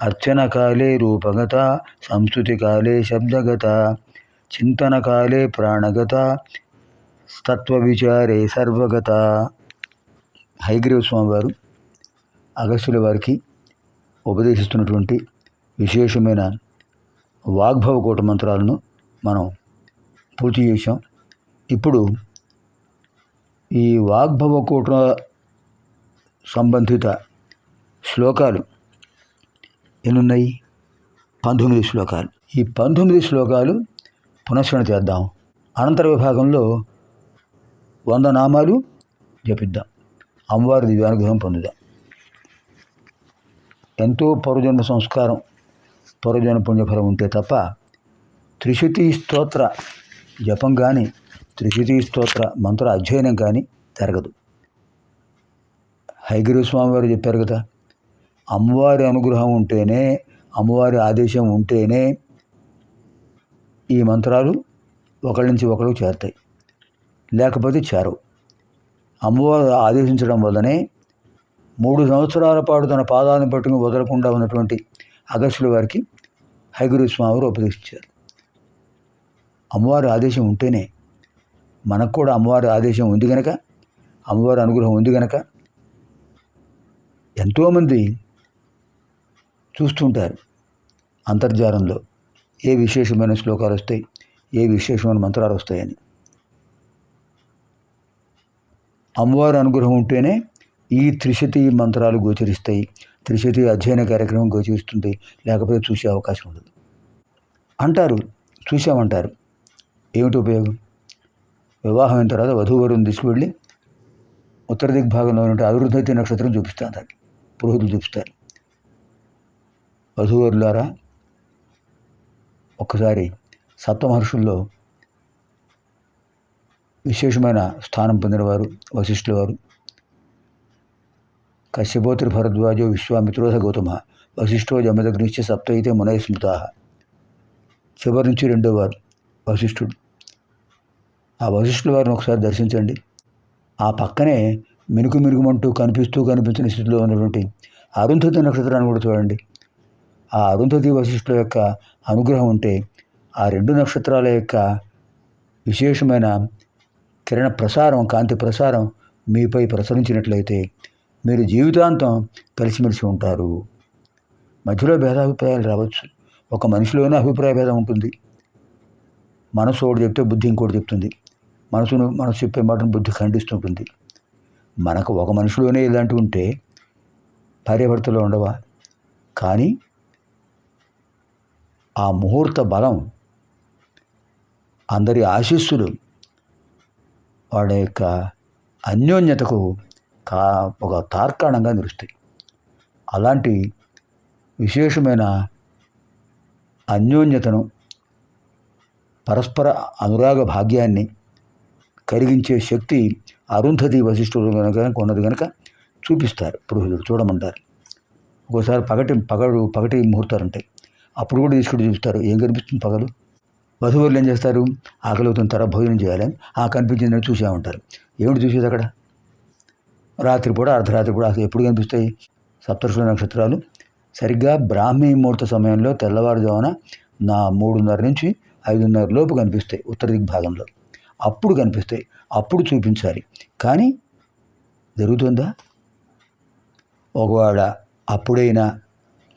అర్చనకాలే రూపగత సంస్కృతికాలే శబ్దగత చింతనకాలే ప్రాణగత తత్వవిచారే సర్వగత. హైగ్రీవ స్వామివారు అగస్త్యుల వారికి ఉపదేశిస్తున్నటువంటి విశేషమైన వాగ్భవకోట మంత్రాలను మనం పూర్తి చేశాం. ఇప్పుడు ఈ వాగ్భవకోట సంబంధిత శ్లోకాలు ఎన్నున్నాయి? పంతొమ్మిది శ్లోకాలు. ఈ పంతొమ్మిది శ్లోకాలు పునశ్చరణ చేద్దాం. అనంతర విభాగంలో వంద నామాలు జపిద్దాం. అమ్మవారి దివ్యానుగ్రహం పొందుదాం. ఎంతో పౌరజన్మ సంస్కారం పౌరజన్మ పుణ్యఫలం ఉంటే తప్ప త్రిశతి స్తోత్ర జపం కానీ త్రిశతి స్తోత్ర మంత్ర అధ్యయనం కానీ జరగదు. హైగిరి స్వామివారు చెప్పారు కదా అమ్మవారి అనుగ్రహం ఉంటేనే అమ్మవారి ఆదేశం ఉంటేనే ఈ మంత్రాలు ఒకరి నుంచి ఒకరు చేరుతాయి. లేకపోతే చేరవు. అమ్మవారు ఆదేశించడం వల్లనే మూడు సంవత్సరాల పాటు తన పాదాలను పట్టుకుని వదలకుండా ఉన్నటువంటి అగస్టుల వారికి హైగురు స్వామివారు ఉపదేశించారు. అమ్మవారి ఆదేశం ఉంటేనే మనకు కూడా అమ్మవారి ఆదేశం ఉంది కనుక అమ్మవారి అనుగ్రహం ఉంది కనుక ఎంతోమంది చూస్తుంటారు అంతర్జాలంలో. ఏ విశేషమైన శ్లోకాలు వస్తాయి? ఏ విశేషమైన మంత్రాలు వస్తాయని. అమ్మవారి అనుగ్రహం ఉంటేనే ఈ త్రిశతి మంత్రాలు గోచరిస్తాయి. త్రిశతి అధ్యయన కార్యక్రమం గోచరిస్తుంది లేకపోతే చూసే అవకాశం ఉండదు. అంటారు చూసామంటారు ఏమిటి ఉపయోగం? వివాహం అయిన తర్వాత వధూవరుని తీసుకువెళ్ళి ఉత్తర దిగ్భాగంలో ఉన్నటువంటి అభివృద్ధి నక్షత్రం చూపిస్తారు పురోహితులు చూపిస్తారు. వధూవరులారా ఒక్కసారి సప్తమహర్షుల్లో విశేషమైన స్థానం పొందినవారు వశిష్ఠుల వారు కశ్యపోత్రి భరద్వాజో విశ్వామిత్రోధ గౌతమ వశిష్ఠో జమదగ్నిశ్చ సప్త అయితే మునయ స్మృతా. చివరి నుంచి రెండో వారు వశిష్ఠుడు. ఆ వశిష్ఠుల వారిని ఒకసారి దర్శించండి. ఆ పక్కనే మినుకు మినుగుమంటూ కనిపిస్తూ కనిపించిన స్థితిలో ఉన్నటువంటి అరుంధతి నక్షత్రాన్ని కూడా చూడండి. ఆ అరుంధతి వశిష్ఠుల యొక్క అనుగ్రహం ఉంటే ఆ రెండు నక్షత్రాల యొక్క విశేషమైన కిరణ ప్రసారం కాంతి ప్రసారం మీపై ప్రసరించినట్లయితే మీరు జీవితాంతం కలిసిమెలిసి ఉంటారు. మధ్యలో భేదాభిప్రాయాలు రావచ్చు. ఒక మనిషిలోనే అభిప్రాయ భేదం ఉంటుంది. మనసు ఒకటి చెప్తే బుద్ధి ఇంకోటి చెప్తుంది. మనసును మనసు చెప్పే మాటను బుద్ధి ఖండిస్తుంటుంది మనకు ఒక మనిషిలోనే ఇలాంటివి ఉంటే భార్యాభర్తలో ఉండవా? కానీ ఆ ముహూర్త బలం అందరి ఆశీస్సులు వాళ్ళ యొక్క అన్యోన్యతకు కా ఒక తార్కాణంగా నిలుస్తాయి. అలాంటి విశేషమైన అన్యోన్యతను పరస్పర అనురాగ భాగ్యాన్ని కలిగించే శక్తి అరుంధతి వశిష్ఠుడు కనుక ఉన్నది కనుక చూపిస్తారు. పురోహితుడు చూడమంటారు. ఒక్కోసారి పగటి పగడు పగటి ముహూర్తాలు ఉంటాయి. అప్పుడు కూడా తీసుకుని చూస్తారు. ఏం కనిపిస్తుంది పగలు? వధువులు ఏం చేస్తారు? ఆకలి అవుతున్న తర్వాత భోజనం చేయాలని ఆ కనిపించిందని చూసే ఉంటారు. ఏమిటి చూసేది అక్కడ? రాత్రి కూడా అర్ధరాత్రి కూడా ఎప్పుడు కనిపిస్తాయి? సప్తర్షుల నక్షత్రాలు. సరిగ్గా బ్రాహ్మీ ముహూర్త సమయంలో తెల్లవారుజామున నా మూడున్నర నుంచి ఐదున్నర లోపు కనిపిస్తాయి ఉత్తర దిగ్భాగంలో అప్పుడు కనిపిస్తాయి. అప్పుడు చూపించాలి. కానీ జరుగుతుందా? ఒకవేళ అప్పుడైనా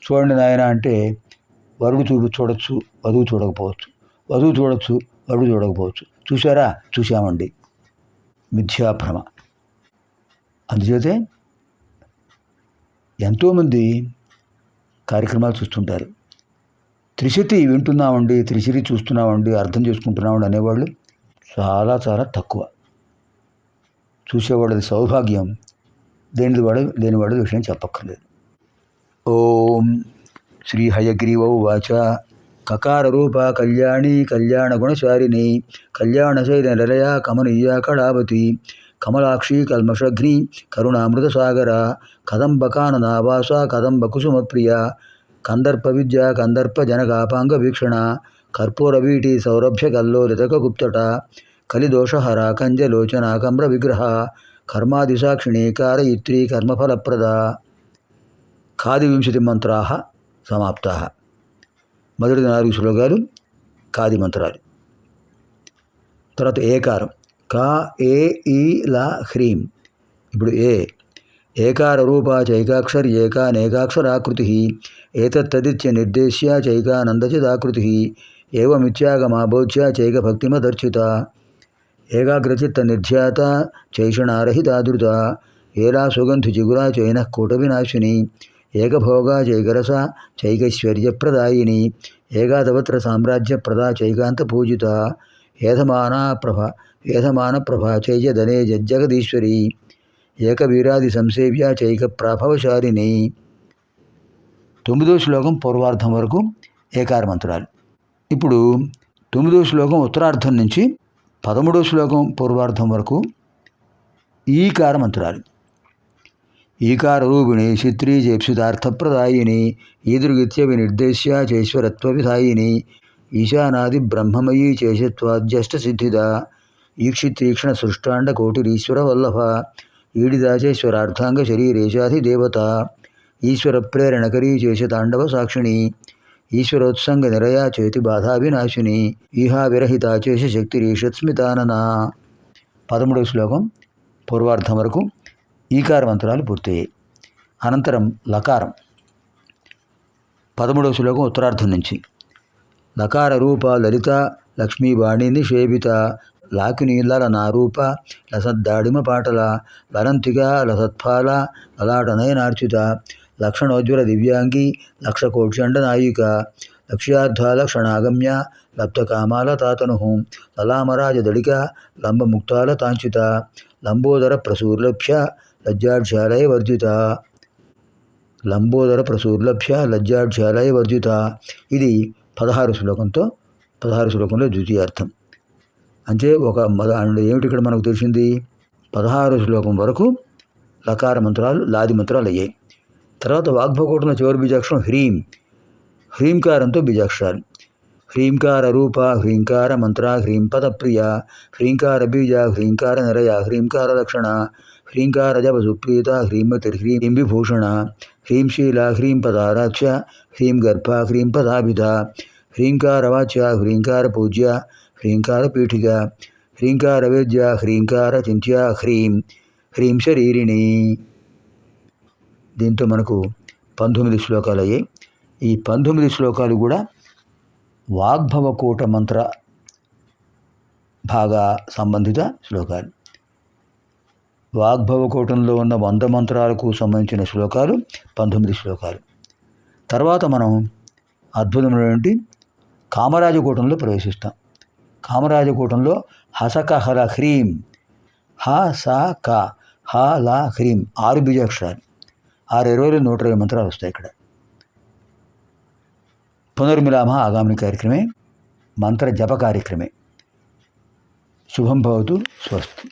చూడండి నాయన అంటే వరుడు చూడు చూడొచ్చు వధువు చూడకపోవచ్చు. వధువు చూడొచ్చు వరుడు చూడకపోవచ్చు. చూసారా చూసామండి మిథ్యాభ్రమ. అందుచేతే ఎంతోమంది కార్యక్రమాలు చూస్తుంటారు. త్రిశతి వింటున్నామండి త్రిశతి చూస్తున్నామండి అర్థం చేసుకుంటున్నామండి అనేవాళ్ళు చాలా చాలా తక్కువ. చూసేవాళ్ళది సౌభాగ్యం. దేనిది వాడు లేనివాడు విషయం చెప్పక్కర్లేదు. ఓం శ్రీ హయగ్రీవౌ వాచ కకార రూప కళ్యాణి కళ్యాణ గుణశారిణి కళ్యాణశైల నిలయ కమనీయ కళావతి. కమలాక్షి కల్మషఘ్ని కరుణామృత సాగర కదంబకాననావాస కదంబ కుసుమప్రియ కందర్ప విద్య కందర్ప జనకాపాంగ వీక్షణ కర్పూర వీటి సౌరభ్య కల్లోలితక గుప్తట కలిదోషహర కంజలోచన కమ్ర విగ్రహ కర్మాదిసాక్షిణి కారయిత్రి కర్మఫలప్రద ఖాది వింశతి మంత్రా సమాప్తా. మొదటి నాలుగు శ్లోకాలు ఖాది మంత్రాలు. తర్వాత ఏకారం. కా ఏ ఈ లా హ్రీం. ఇప్పుడు ఏ. ఏకార రూపా చైకాక్షర్ ఏకానేకాక్షరాకృతి. ఏతత్తదిత్య నిర్దేశ్య చైకానందచిదాకృతి. ఏవమిత్యాగమాబోధ్య చైకభక్తిమదర్చిత ఏకాగ్రచిత్త నిర్ధ్యాత చైషణారహితాదృత ఏలా సుగంధి జిగురా చైన కూటవినాశిని. ఏకభోగా చైకరస చైకైశ్వర్యప్రదాయిని ఏకాదవత్ర సామ్రాజ్యప్రదా చైకాంత పూజిత ఏధమానా ప్రభ ఏధమాన ప్రభా చైజదనే జగదీశ్వరి ఏకవీరాది సంసేవ్య చైక ప్రభవశాలిని తొమ్మిదో శ్లోకం పూర్వార్థం వరకు ఏకార మంత్రాలు ఇప్పుడు తొమ్మిదో శ్లోకం ఉత్తరార్థం నుంచి పదమూడో శ్లోకం పూర్వార్థం వరకు ఈకార మంత్రాలు ఈకారూపిణి రూపిణి ఈదృగిత్య వినిర్దేశ్య చైశ్వరత్వ ఈశానాది బ్రహ్మమయీ చేషత్వాద్యష్ట సిద్ధిద ఈక్షితీక్షణ సృష్టాండ కోటిరీశ్వర వల్లభ ఈడిదాచేశ్వరార్థాంగ శరీరేశాధిదేవత ఈశ్వర ప్రేరణకరీ చేస తాండవ సాక్షిణి ఈశ్వరోత్సంగ నిరయా చేతి బాధావినాశిని ఈహా విరహిత చేస శక్తిరీషత్స్మితానన పదమూడవ శ్లోకం. పూర్వార్థం వరకు ఈకార మంత్రాలు పూర్తయ్యాయి అనంతరం లకారం. పదమూడవ శ్లోకం ఉత్తరార్థం నుంచి. లకార రూప లలిత లక్ష్మీవాణి నిషేవిత లాకిని లల నారూప లసద్దాడిమ పాటల లనంతిగా లసత్ఫాల లలాటనయనార్చిత లక్షణోజ్వల దివ్యాంగి లక్షకోక్షండ నాయిక లక్ష్యార్థాలక్షణాగమ్య లబ్ధకామాల లప్తకామాల తాతను లలామరాజ దళిక లంబముక్తాల తాంచిత లంబోదర ప్రసూర్లభ్య లజ్జాఢ్యాలయ వర్జిత. లంబోదర ప్రసూర్లభ్య లజ్జాఢ్యాలయ వర్జిత. ఇది పదహారు శ్లోకంతో పదహారు శ్లోకంలో ద్వితీయార్థం. అంటే ఒక మద ఏమిటి ఇక్కడ మనకు తెలిసింది? పదహారు శ్లోకం వరకు లకార మంత్రాలు లాది మంత్రాలు అయ్యాయి. తర్వాత వాగ్భకోటంలో చివరి బీజాక్షరం హ్రీం. హ్రీంకారంతో బీజాక్షరాలు. హ్రీంకార రూప హ్రీంకార మంత్ర హ్రీంపద ప్రియ హ్రీంకార బీజ హ్రీంకార నిరయ హ్రీంకార లక్షణ హ్రీంకారజపసుప్రీత హ్రీమతిర్ సుప్రీత హ్రీమతి హ్రీం విభూషణ హ్రీంశీల హ్రీంపదారాచ్య హ్రీం గర్భ హ్రీంపదాభిధ హ్రీంకారవాచ్య హ్రీంకార పూజ్య హ్రీంకార పీఠిక హ్రీంకార చింత్య హ్రీం హ్రీం శరీరిణి దీంతో మనకు పంతొమ్మిది శ్లోకాలు అయ్యాయి ఈ పంతొమ్మిది శ్లోకాలు కూడా వాగ్భవకూట మంత్ర భాగా సంబంధిత శ్లోకాలు. వాగ్భవకూటంలో ఉన్న వంద మంత్రాలకు సంబంధించిన శ్లోకాలు పంతొమ్మిది శ్లోకాలు. తర్వాత మనం అద్భుతమైనటువంటి కామరాజకూటంలో ప్రవేశిస్తాం. కామరాజకూటంలో హసక హల హ్రీం హ స క హ ల హ్రీం ఆరు బీజాక్షరాలు ఆరు ఇరవై నూట ఇరవై మంత్రాలు వస్తాయి ఇక్కడ. పునర్మిలామ ఆగామిని కార్యక్రమే మంత్ర జప కార్యక్రమే. శుభం భవతు స్వస్తి.